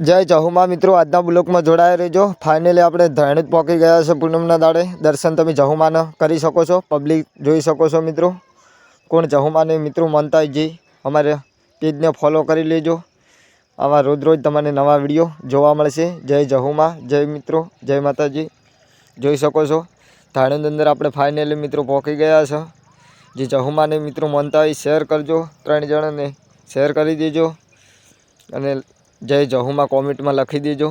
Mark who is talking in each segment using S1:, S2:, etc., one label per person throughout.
S1: જય જહુમા મિત્રો, આજના બ્લોકમાં જોડાયા રહેજો. ફાઇનલી આપણે ધાણુજ પહોંચી ગયા છે પૂનમના દાડે. દર્શન તમે જહુમાના કરી શકો છો પબ્લિક જોઈ શકો છો મિત્રો. કોણ જહુમાને મિત્રો મનતાજી અમારે પેજને ફોલો કરી લેજો. આવા રોજ રોજ તમને નવા વીડિયો જોવા મળશે. જય જહુમા, જય મિત્રો, જય માતાજી. જોઈ શકો છો ધાણીની અંદર આપણે ફાઇનલી મિત્રો પહોંચી ગયા છે. જે જહુમાને મિત્રો મનતા શેર કરજો. ત્રણ જણાને શેર કરી દેજો. અને જય જહુમાં કોમેન્ટમાં લખી દેજો.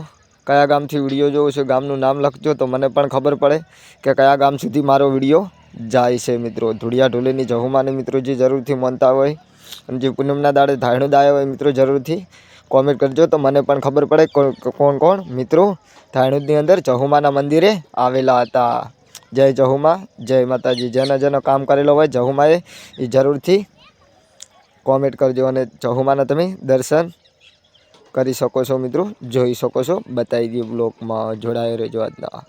S1: કયા ગામથી વીડિયો જોવો છો, ગામનું નામ લખજો તો મને પણ ખબર પડે કે કયા ગામ સુધી મારો વીડિયો જાય છે મિત્રો. ધૂળિયા ઢોલેની જહુમાને મિત્રો જે જરૂરથી માનતા હોય અને જે પૂનમના દાડે ધાયણું દાય હોય મિત્રો જરૂરથી કોમેન્ટ કરજો તો મને પણ ખબર પડે કોણ કોણ? મિત્રો, ધાયણુદની અંદર જહુમાના મંદિરે આવેલા હતા. જય જહુમા, જય માતાજી. જેના જેનો કામ કરેલો હોય જહુમાએ એ જરૂરથી કોમેન્ટ કરજો અને જહુમાના તમે દર્શન કરી શકો છો મિત્રો? જોઈ શકો છો? બતાવી દઉં બ્લોગમાં જોડાયો રહેજો આજના.